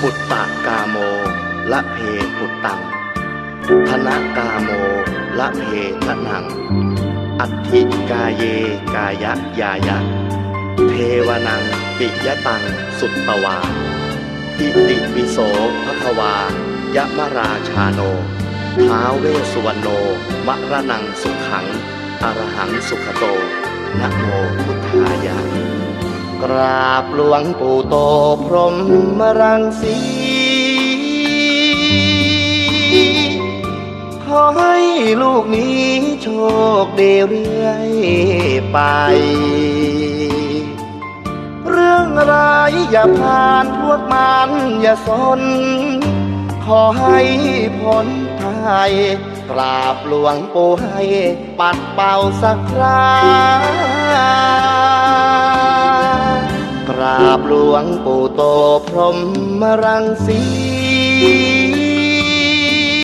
ปุตตะกาโม ละเพปุตตังธนกาโม ละเพทนัง อัตถิกาเยกายะยายะ เทวนังปิยตังสุตตวาอิติปิโสภควายะมราชาโน ท้าวเวสสุวรรณโนมะระนังสุขัง อรหังสุขโตนะโมพุทธายะ ราบหลวงปู่โตพรหมรังสีขอให้ลูกนี้โชคดีเรื่อยไป เรื่องร้ายอย่าผ่านพวกมันอย่าสน ขอให้พ้นภัยกราบหลวงปู่ให้ปัดเป่าสักครา ราบหลวงปู่โตพรหมรังสี